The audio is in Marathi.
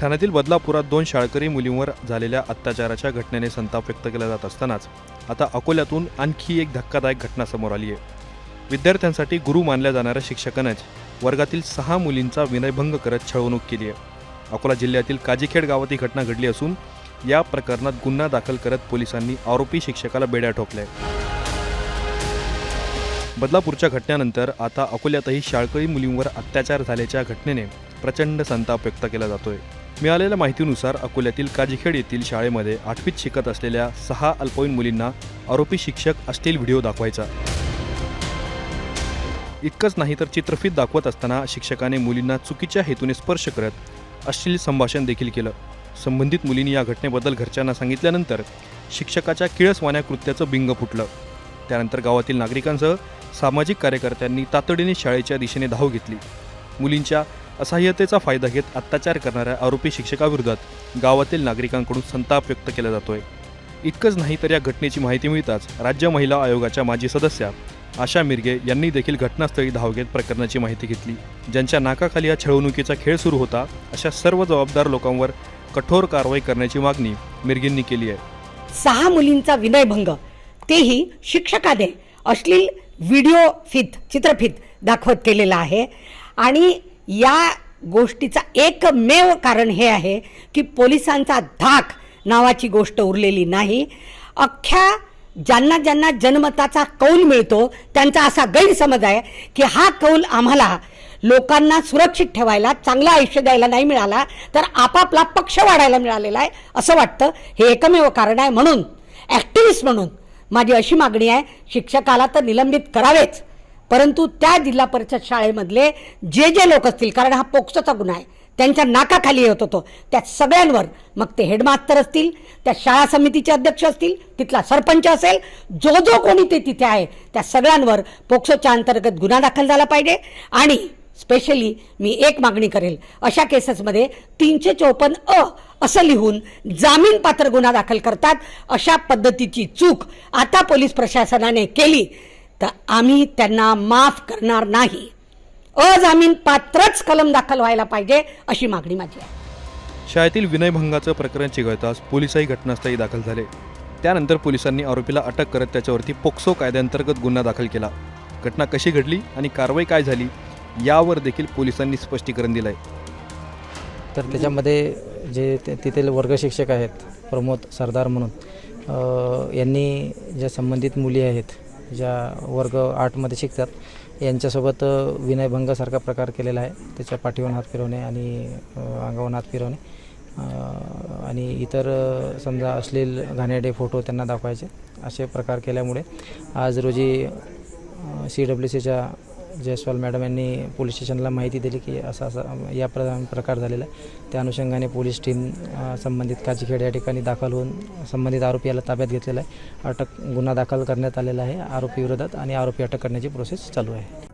ठाण्यातील बदलापुरात दोन शाळकरी मुलींवर झालेल्या अत्याचाराच्या घटनेने संताप व्यक्त केला जात असतानाच आता अकोल्यातून आणखी एक धक्कादायक घटना समोर आली आहे. विद्यार्थ्यांसाठी गुरु मानल्या जाणाऱ्या शिक्षकानंच वर्गातील सहा मुलींचा विनयभंग करत छळवणूक केली आहे. अकोला जिल्ह्यातील काजीखेड गावात ही घटना घडली असून या प्रकरणात गुन्हा दाखल करत पोलिसांनी आरोपी शिक्षकाला बेड्या ठोकल्या बदलापूरच्या घटनेनंतर आता अकोल्यातही शाळकरी मुलींवर अत्याचार झाल्याच्या घटनेने प्रचंड संताप व्यक्त केला जातोय. मिळालेल्या माहितीनुसार अकोल्यातील काजीखेड येथील शाळेमध्ये आठवीत शिकत असलेल्या सहा अल्पवयीन मुलींना आरोपी शिक्षक असतील व्हिडिओ दाखवायचा. इतकंच नाही तर चित्रफित दाखवत असताना शिक्षकाने मुलींना चुकीच्या हेतूने स्पर्श करत अश्लील संभाषण देखील केलं. संबंधित मुलींनी या घटनेबद्दल घरच्यांना सांगितल्यानंतर शिक्षकाच्या किळसवाण्या कृत्याचं बिंग फुटलं. त्यानंतर गावातील नागरिकांसह सामाजिक कार्यकर्त्यांनी तातडीने शाळेच्या दिशेने धाव घेतली. मुलींच्या असहाय्यतेचा फायदा घेत अत्याचार करणाऱ्या आरोपी शिक्षकाविरोधात गावातील नागरिकांकडून संताप व्यक्त केला जातोय. इतकंच नाही तर या घटनेची माहिती मिळताच राज्य महिला आयोगाच्या माजी सदस्या आशा मिरगे यांनी देखील घटनास्थळी धाव घेत प्रकरणाची माहिती घेतली. ज्यांच्या नाकाखाली या छळवणुकीचा खेळ सुरू होता अशा सर्व जबाबदार लोकांवर कठोर कारवाई करण्याची मागणी मिरगींनी केली आहे. सहा मुलींचा विनयभंग. तेही शिक्षकाने अश्लील व्हिडिओ फित चित्रफित दाखवत केलेला आहे. आणि या गोष्टीचा एकमेव कारण हे आहे की पोलिसांचा धाक नावाची गोष्ट उरलेली नाही. अख्ख्या ज्यांना ज्यांना जनमताचा कौल मिळतो त्यांचा असा गैरसमज आहे की हा कौल आम्हाला लोकांना सुरक्षित ठेवायला चांगलं आयुष्य द्यायला नाही मिळाला तर आपापला पक्ष वाढायला मिळालेला आहे असं वाटतं. हे एकमेव कारण आहे म्हणून ॲक्टिव्हिस्ट म्हणून माझी अशी मागणी आहे शिक्षकाला तर निलंबित करावेच. परंतु त्या जिल्हा परिषद शाळेमधले जे जे लोक असतील कारण हा पोक्सोचा गुन्हा आहे त्यांच्या नाकाखाली येत होतो. त्या सगळ्यांवर मग ते हेडमास्तर असतील त्या शाळा समितीचे अध्यक्ष असतील तिथला सरपंच असेल जो जो कोणी ते तिथे आहे त्या सगळ्यांवर पोक्सोच्या अंतर्गत गुन्हा दाखल झाला पाहिजे. आणि स्पेशली मी एक मागणी करेल अशा केसेसमध्ये तीनशे चौपन्न अ असं लिहून जामीन पात्र गुन्हा दाखल करतात अशा पद्धतीची चूक आता पोलीस प्रशासनाने केली. तर आम्ही त्यांना माफ करणार नाही. अजामीन पात्रच कलम दाखल व्हायला पाहिजे अशी मागणी माझी आहे. शाळेतील विनयभंगाचं प्रकरण चिघळताच पोलिसही घटनास्थळी दाखल झाले. त्यानंतर पोलिसांनी आरोपीला अटक करत त्याच्यावरती पोक्सो कायद्याअंतर्गत गुन्हा दाखल केला. घटना कशी घडली आणि कारवाई काय झाली यावर देखील पोलिसांनी स्पष्टीकरण दिलंय. तर त्याच्यामध्ये जे ते- तिथले वर्ग शिक्षक आहेत प्रमोद सरदार म्हणून अ, यांनी ज्या संबंधित मुली आहेत ज्या वर्ग आठमध्ये शिकतात यांच्यासोबत विनयभंगासारखा प्रकार केलेला आहे. त्याच्या पाठीवरून हात फिरवणे आणि अंगावरून हात फिरवणे आणि इतर समजा अश्लील घाणेडे फोटो त्यांना दाखवायचे. असे प्रकार केल्यामुळे आज रोजी सी डब्ल्यू सीच्या जयस्वाल मॅडम यांनी पोलीस स्टेशनला माहिती दिली की असा असा या प्र प्रकार झालेला आहे. त्या अनुषंगाने पोलीस टीम संबंधित काजीखेड या ठिकाणी दाखल होऊन संबंधित आरोपी याला ताब्यात घेतलेला आहे. अटक गुन्हा दाखल करण्यात आलेला आहे आरोपी विरोधात आणि आरोपी अटक करण्याची प्रोसेस चालू आहे.